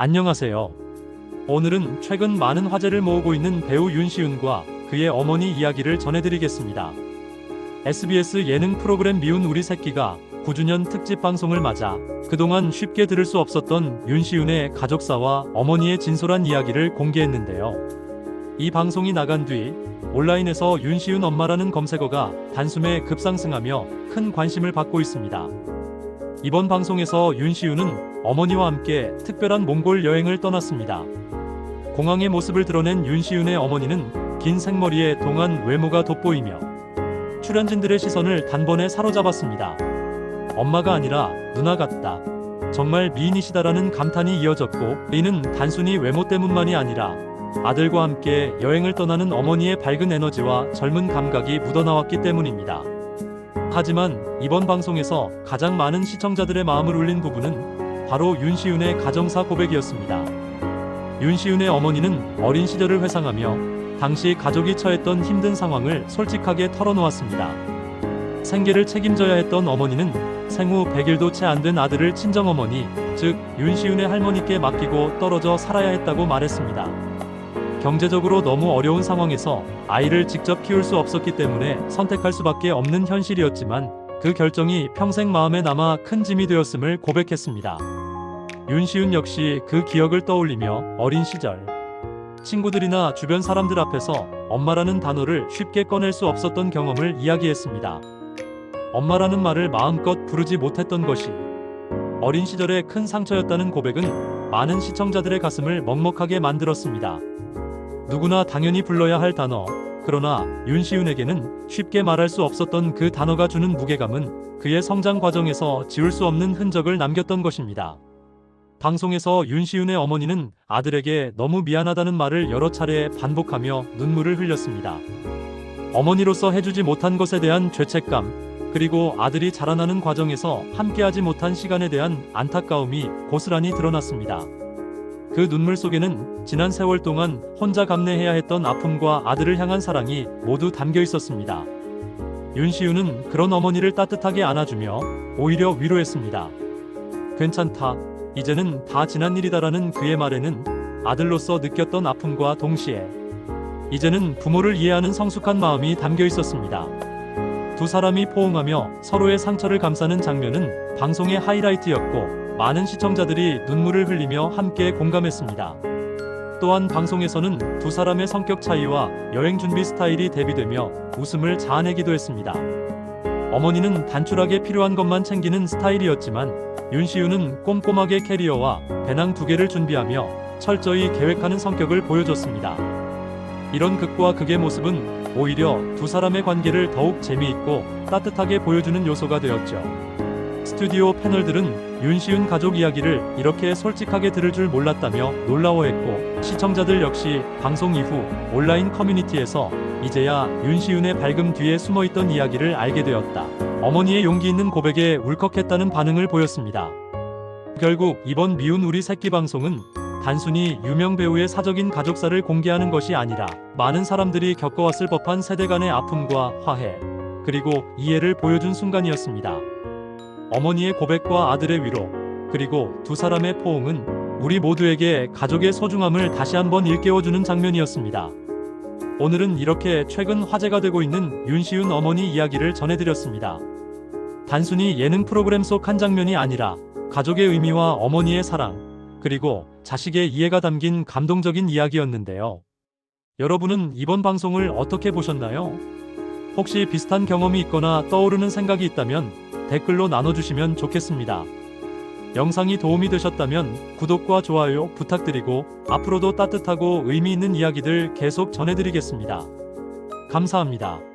안녕하세요. 오늘은 최근 많은 화제를 모으고 있는 배우 윤시윤과 그의 어머니 이야기를 전해드리겠습니다. SBS 예능 프로그램 미운 우리 새끼가 9주년 특집 방송을 맞아 그동안 쉽게 들을 수 없었던 윤시윤의 가족사와 어머니의 진솔한 이야기를 공개했는데요. 이 방송이 나간 뒤 온라인에서 윤시윤 엄마라는 검색어가 단숨에 급상승하며 큰 관심을 받고 있습니다. 이번 방송에서 윤시윤은 어머니와 함께 특별한 몽골 여행을 떠났습니다. 공항의 모습을 드러낸 윤시윤의 어머니는 긴 생머리에 동안 외모가 돋보이며 출연진들의 시선을 단번에 사로잡았습니다. 엄마가 아니라 누나 같다. 정말 미인이시다라는 감탄이 이어졌고 이는 단순히 외모 때문만이 아니라 아들과 함께 여행을 떠나는 어머니의 밝은 에너지와 젊은 감각이 묻어나왔기 때문입니다. 하지만 이번 방송에서 가장 많은 시청자들의 마음을 울린 부분은 바로 윤시윤의 가정사 고백이었습니다. 윤시윤의 어머니는 어린 시절을 회상하며 당시 가족이 처했던 힘든 상황을 솔직하게 털어놓았습니다. 생계를 책임져야 했던 어머니는 생후 100일도 채 안 된 아들을 친정어머니, 즉 윤시윤의 할머니께 맡기고 떨어져 살아야 했다고 말했습니다. 경제적으로 너무 어려운 상황에서 아이를 직접 키울 수 없었기 때문에 선택할 수밖에 없는 현실이었지만 그 결정이 평생 마음에 남아 큰 짐이 되었음을 고백했습니다. 윤시윤 역시 그 기억을 떠올리며 어린 시절 친구들이나 주변 사람들 앞에서 엄마라는 단어를 쉽게 꺼낼 수 없었던 경험을 이야기했습니다. 엄마라는 말을 마음껏 부르지 못했던 것이 어린 시절의 큰 상처였다는 고백은 많은 시청자들의 가슴을 먹먹하게 만들었습니다. 누구나 당연히 불러야 할 단어. 그러나 윤시윤에게는 쉽게 말할 수 없었던 그 단어가 주는 무게감은 그의 성장 과정에서 지울 수 없는 흔적을 남겼던 것입니다. 방송에서 윤시윤의 어머니는 아들에게 너무 미안하다는 말을 여러 차례 반복하며 눈물을 흘렸습니다. 어머니로서 해주지 못한 것에 대한 죄책감, 그리고 아들이 자라나는 과정에서 함께하지 못한 시간에 대한 안타까움이 고스란히 드러났습니다. 그 눈물 속에는 지난 세월 동안 혼자 감내해야 했던 아픔과 아들을 향한 사랑이 모두 담겨 있었습니다. 윤시윤은 그런 어머니를 따뜻하게 안아주며 오히려 위로했습니다. 괜찮다. 이제는 다 지난 일이다라는 그의 말에는 아들로서 느꼈던 아픔과 동시에 이제는 부모를 이해하는 성숙한 마음이 담겨 있었습니다. 두 사람이 포옹하며 서로의 상처를 감싸는 장면은 방송의 하이라이트였고 많은 시청자들이 눈물을 흘리며 함께 공감했습니다. 또한 방송에서는 두 사람의 성격 차이와 여행 준비 스타일이 대비되며 웃음을 자아내기도 했습니다. 어머니는 단출하게 필요한 것만 챙기는 스타일이었지만 윤시윤은 꼼꼼하게 캐리어와 배낭 두 개를 준비하며 철저히 계획하는 성격을 보여줬습니다. 이런 극과 극의 모습은 오히려 두 사람의 관계를 더욱 재미있고 따뜻하게 보여주는 요소가 되었죠. 스튜디오 패널들은 윤시윤 가족 이야기를 이렇게 솔직하게 들을 줄 몰랐다며 놀라워했고 시청자들 역시 방송 이후 온라인 커뮤니티에서 이제야 윤시윤의 밝음 뒤에 숨어있던 이야기를 알게 되었다. 어머니의 용기 있는 고백에 울컥했다는 반응을 보였습니다. 결국 이번 미운 우리 새끼 방송은 단순히 유명 배우의 사적인 가족사를 공개하는 것이 아니라 많은 사람들이 겪어왔을 법한 세대 간의 아픔과 화해, 그리고 이해를 보여준 순간이었습니다. 어머니의 고백과 아들의 위로, 그리고 두 사람의 포옹은 우리 모두에게 가족의 소중함을 다시 한번 일깨워주는 장면이었습니다. 오늘은 이렇게 최근 화제가 되고 있는 윤시윤 어머니 이야기를 전해드렸습니다. 단순히 예능 프로그램 속 한 장면이 아니라 가족의 의미와 어머니의 사랑, 그리고 자식의 이해가 담긴 감동적인 이야기였는데요. 여러분은 이번 방송을 어떻게 보셨나요? 혹시 비슷한 경험이 있거나 떠오르는 생각이 있다면 댓글로 나눠주시면 좋겠습니다. 영상이 도움이 되셨다면 구독과 좋아요 부탁드리고 앞으로도 따뜻하고 의미 있는 이야기들 계속 전해드리겠습니다. 감사합니다.